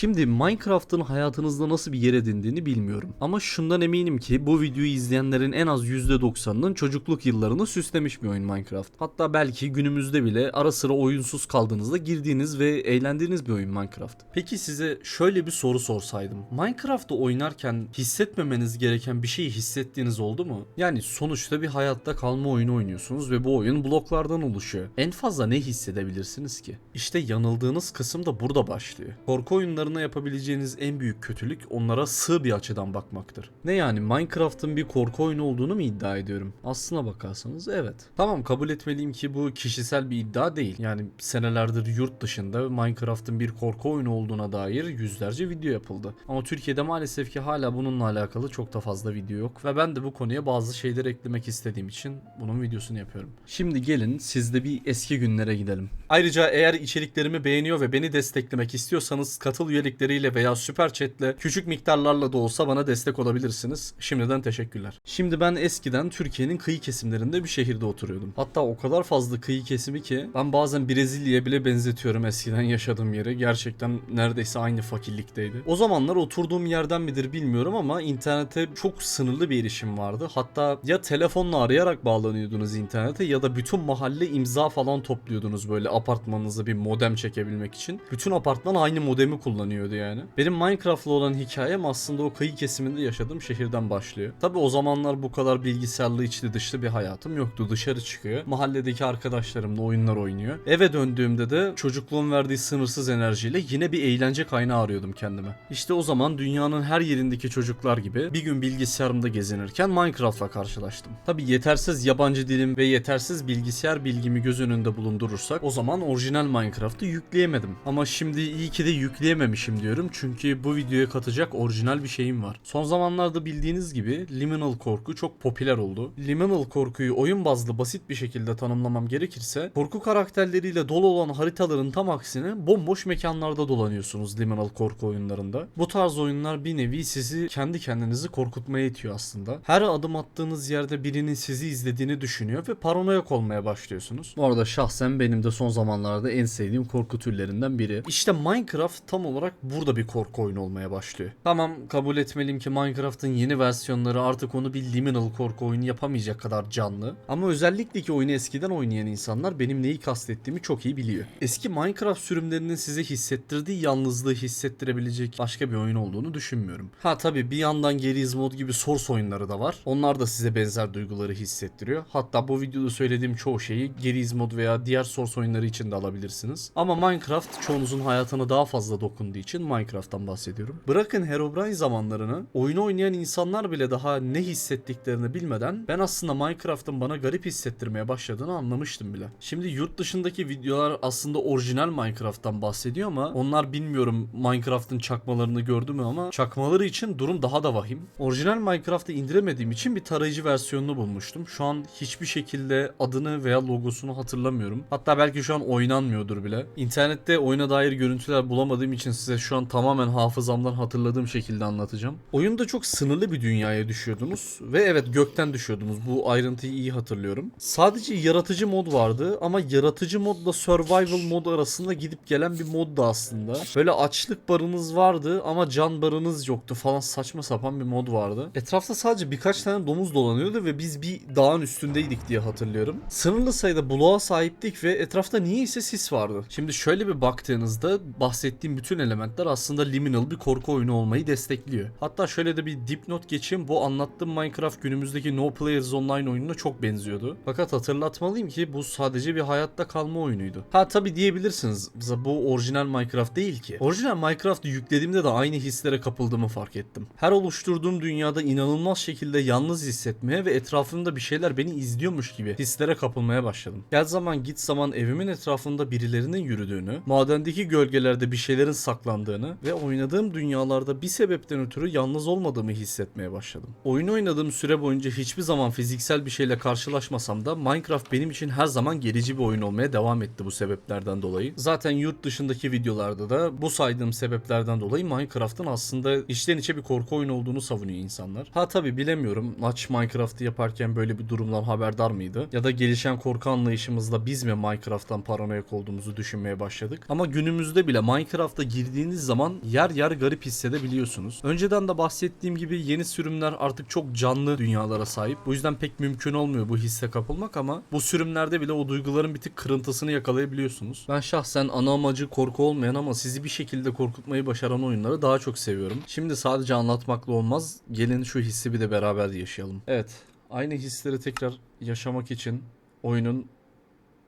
Şimdi Minecraft'ın hayatınızda nasıl bir yer edindiğini bilmiyorum. Ama şundan eminim ki bu videoyu izleyenlerin en az %90'ının çocukluk yıllarını süslemiş bir oyun Minecraft. Hatta belki günümüzde bile ara sıra oyunsuz kaldığınızda girdiğiniz ve eğlendiğiniz bir oyun Minecraft. Peki size şöyle bir soru sorsaydım. Minecraft'ı oynarken hissetmemeniz gereken bir şeyi hissettiğiniz oldu mu? Yani sonuçta bir hayatta kalma oyunu oynuyorsunuz ve bu oyun bloklardan oluşuyor. En fazla ne hissedebilirsiniz ki? İşte yanıldığınız kısım da burada başlıyor. Korku oyunlarına yapabileceğiniz en büyük kötülük onlara sığ bir açıdan bakmaktır. Ne yani Minecraft'ın bir korku oyunu olduğunu mu iddia ediyorum? Aslına bakarsanız evet. Tamam kabul etmeliyim ki bu kişisel bir iddia değil. Yani senelerdir yurt dışında Minecraft'ın bir korku oyunu olduğuna dair yüzlerce video yapıldı. Ama Türkiye'de maalesef ki hala bununla alakalı çok da fazla video yok ve ben de bu konuya bazı şeyler eklemek istediğim için bunun videosunu yapıyorum. Şimdi gelin sizde bir eski günlere gidelim. Ayrıca eğer içeriklerimi beğeniyor ve beni desteklemek istiyorsanız katıl üyelikleriyle veya süper chatle küçük miktarlarla da olsa bana destek olabilirsiniz. Şimdiden teşekkürler. Şimdi ben eskiden Türkiye'nin kıyı kesimlerinde bir şehirde oturuyordum. Hatta o kadar fazla kıyı kesimi ki ben bazen Brezilya'ya bile benzetiyorum eskiden yaşadığım yeri. Gerçekten neredeyse aynı fakirlikteydi. O zamanlar oturduğum yerden midir bilmiyorum ama internete çok sınırlı bir erişim vardı. Hatta ya telefonla arayarak bağlanıyordunuz internete ya da bütün mahalle imza falan topluyordunuz böyle apartmanınıza bir modem çekebilmek için. Bütün apartman aynı modemi kullanıyordu yani. Benim Minecraft'la olan hikayem aslında o kıyı kesiminde yaşadığım şehirden başlıyor. Tabi o zamanlar bu kadar bilgisayarlı içli dışlı bir hayatım yoktu. Dışarı çıkıyor. Mahalledeki arkadaşlarımla oyunlar oynuyor. Eve döndüğümde de çocukluğun verdiği sınırsız enerjiyle yine bir eğlence kaynağı arıyordum kendime. İşte o zaman dünyanın her yerindeki çocuklar gibi bir gün bilgisayarımda gezinirken Minecraft'la karşılaştım. Tabi yetersiz yabancı dilim ve yetersiz bilgisayar bilgimi göz önünde bulundurursak o zaman orijinal Minecraft'ı yükleyemedim. Ama şimdi iyi ki de yükleyememişim diyorum çünkü bu videoya katacak orijinal bir şeyim var. Son zamanlarda bildiğiniz gibi Liminal korku çok popüler oldu. Liminal korkuyu oyun bazlı basit bir şekilde tanımlamam gerekirse korku karakterleriyle dolu olan haritaların tam aksine bomboş mekanlarda dolanıyorsunuz Liminal korku oyunlarında. Bu tarz oyunlar bir nevi sizi kendi kendinizi korkutmaya itiyor aslında. Her adım attığınız yerde birinin sizi izlediğini düşünüyor ve paranoyak olmaya başlıyorsunuz. Bu arada şahsen benim de son zamanlarda en sevdiğim korku türlerinden biri. İşte Minecraft tam olarak burada bir korku oyunu olmaya başlıyor. Tamam kabul etmeliyim ki Minecraft'ın yeni versiyonları artık onu bir liminal korku oyunu yapamayacak kadar canlı. Ama özellikle ki oyunu eskiden oynayan insanlar benim neyi kastettiğimi çok iyi biliyor. Eski Minecraft sürümlerinin size hissettirdiği yalnızlığı hissettirebilecek başka bir oyun olduğunu düşünmüyorum. Ha tabi bir yandan Geriz Mod gibi Source oyunları da var. Onlar da size benzer duyguları hissettiriyor. Hatta bu videoda söylediğim çoğu şeyi Geriz Mod veya diğer Source oyunları için de alabilirsiniz. Ama Minecraft çoğunuzun hayatına daha fazla dokunduğu için Minecraft'tan bahsediyorum. Bırakın Herobrine zamanlarını, oyunu oynayan insanlar bile daha ne hissettiklerini bilmeden ben aslında Minecraft'ın bana garip hissettirmeye başladığını anlamıştım bile. Şimdi yurt dışındaki videolar aslında orijinal Minecraft'tan bahsediyor ama onlar bilmiyorum Minecraft'ın çakmalarını gördü mü ama çakmaları için durum daha da vahim. Orijinal Minecraft'ı indiremediğim için bir tarayıcı versiyonunu bulmuştum. Şu an hiçbir şekilde adını veya logosunu hatırlamıyorum. Hatta belki şu an oynanmıyordur bile. İnternette oyuna dair görüntüler bulamadığım için size şu an tamamen hafızamdan hatırladığım şekilde anlatacağım. Oyunda çok sınırlı bir dünyaya düşüyordunuz ve evet gökten düşüyordunuz. Bu ayrıntıyı iyi hatırlıyorum. Sadece yaratıcı mod vardı ama yaratıcı modla survival mod arasında gidip gelen bir moddu aslında. Böyle açlık barınız vardı ama can barınız yoktu falan saçma sapan bir mod vardı. Etrafta sadece birkaç tane domuz dolanıyordu ve biz bir dağın üstündeydik diye hatırlıyorum. Sınırlı sayıda bloğa sahiptik ve etrafta niyeyse sis vardı. Şimdi şöyle bir baktığınızda bahsettiğim bütün elementler aslında liminal bir korku oyunu olmayı destekliyor. Hatta şöyle de bir dipnot geçeyim. Bu anlattığım Minecraft günümüzdeki No Players Online oyununa çok benziyordu. Fakat hatırlatmalıyım ki bu sadece bir hayatta kalma oyunuydu. Ha tabi diyebilirsiniz. Bu orijinal Minecraft değil ki. Orijinal Minecraft'ı yüklediğimde de aynı hislere kapıldığımı fark ettim. Her oluşturduğum dünyada inanılmaz şekilde yalnız hissetmeye ve etrafımda bir şeyler beni izliyormuş gibi hislere kapılmaya başladım. Gel zaman git zaman evimin etrafında birilerinin yürüdüğünü, madendeki gölgelerde bir şeylerin saklandığını ve oynadığım dünyalarda bir sebepten ötürü yalnız olmadığımı hissetmeye başladım. Oyun oynadığım süre boyunca hiçbir zaman fiziksel bir şeyle karşılaşmasam da Minecraft benim için her zaman gerici bir oyun olmaya devam etti bu sebeplerden dolayı. Zaten yurt dışındaki videolarda da bu saydığım sebeplerden dolayı Minecraft'ın aslında içten içe bir korku oyunu olduğunu savunuyor insanlar. Ha tabi bilemiyorum Notch Minecraft'ı yaparken böyle bir durumdan haberdar mıydı? Ya da gelişen korku anlayışımızla biz mi Minecraft'tan paranoyak olduğumuzu düşünmeye başladık? Ama günümüzde bile Minecraft'a girdiğimiz girdiğiniz zaman yer yer garip hissedebiliyorsunuz. Önceden de bahsettiğim gibi yeni sürümler artık çok canlı dünyalara sahip. Bu yüzden pek mümkün olmuyor bu hisse kapılmak ama bu sürümlerde bile o duyguların bir tık kırıntısını yakalayabiliyorsunuz. Ben şahsen ana amacı korku olmayan ama sizi bir şekilde korkutmayı başaran oyunları daha çok seviyorum. Şimdi sadece anlatmakla olmaz. Gelin şu hissi bir de beraber yaşayalım. Evet. Aynı hisleri tekrar yaşamak için oyunun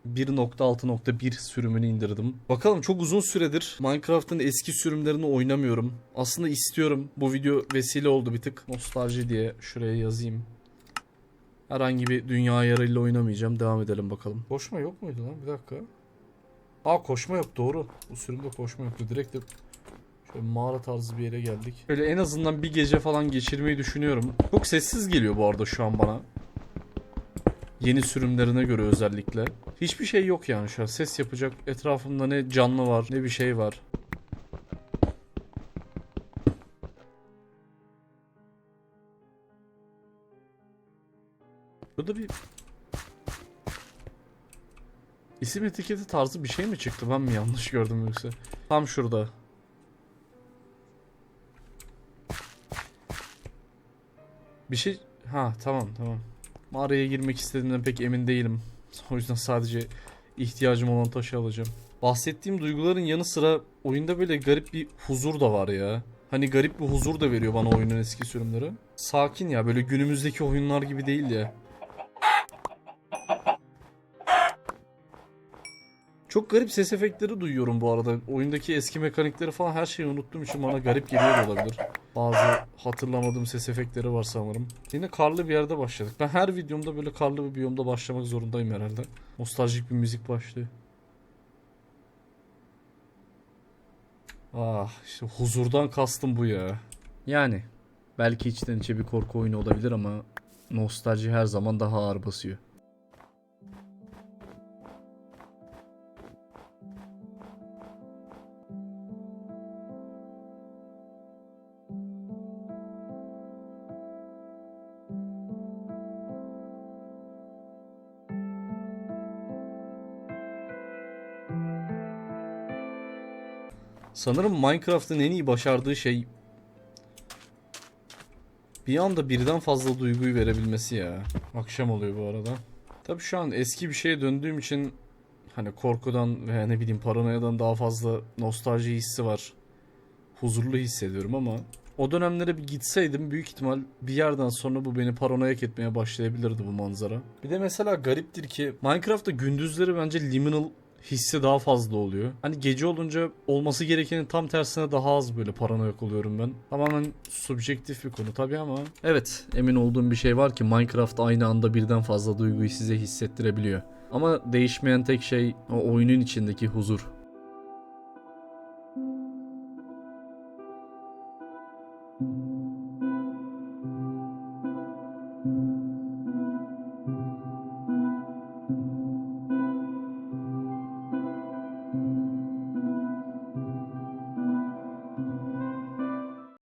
1.6.1 sürümünü indirdim. Bakalım çok uzun süredir Minecraft'ın eski sürümlerini oynamıyorum. Aslında istiyorum. Bu video vesile oldu bir tık. Nostalji diye şuraya yazayım. Herhangi bir dünya ayarıyla oynamayacağım. Devam edelim bakalım. Koşma yok muydu lan? Bir dakika. Aa koşma yok doğru. Bu sürümde koşma yoktu. Direkt de şöyle mağara tarzı bir yere geldik. Böyle en azından bir gece falan geçirmeyi düşünüyorum. Çok sessiz geliyor bu arada şu an bana. Yeni sürümlerine göre özellikle. Hiçbir şey yok yani şu an. Ses yapacak etrafımda ne canlı var ne bir şey var. Burada bir isim etiketi tarzı bir şey mi çıktı? Ben mi yanlış gördüm yoksa? Tam şurada. Bir şey... Ha tamam tamam. Mağaraya girmek istediğimden pek emin değilim. O yüzden sadece ihtiyacım olan taşı alacağım. Bahsettiğim duyguların yanı sıra oyunda böyle garip bir huzur da var ya. Hani garip bir huzur da veriyor bana oyunun eski sürümleri. Sakin ya böyle günümüzdeki oyunlar gibi değil ya. Çok garip ses efektleri duyuyorum bu arada. Oyundaki eski mekanikleri falan her şeyi unuttuğum için bana garip geliyor olabilir. Bazı hatırlamadığım ses efektleri var sanırım. Yine karlı bir yerde başladık. Ben her videomda böyle karlı bir biyomda başlamak zorundayım herhalde. Nostaljik bir müzik başlıyor. Ah işte huzurdan kastım bu ya. Yani belki içten içe bir korku oyunu olabilir ama nostalji her zaman daha ağır basıyor. Sanırım Minecraft'ın en iyi başardığı şey bir anda birden fazla duyguyu verebilmesi ya. Akşam oluyor bu arada. Tabii şu an eski bir şeye döndüğüm için hani korkudan veya ne bileyim paranoyadan daha fazla nostalji hissi var. Huzurlu hissediyorum ama o dönemlere bir gitseydim büyük ihtimal bir yerden sonra bu beni paranoyak etmeye başlayabilirdi bu manzara. Bir de mesela gariptir ki Minecraft'ta gündüzleri bence liminal hissi daha fazla oluyor. Hani gece olunca olması gerekenin tam tersine daha az böyle paranoyak oluyorum ben. Tamamen subjektif bir konu tabii ama. Evet emin olduğum bir şey var ki Minecraft aynı anda birden fazla duyguyu size hissettirebiliyor. Ama değişmeyen tek şey o oyunun içindeki huzur.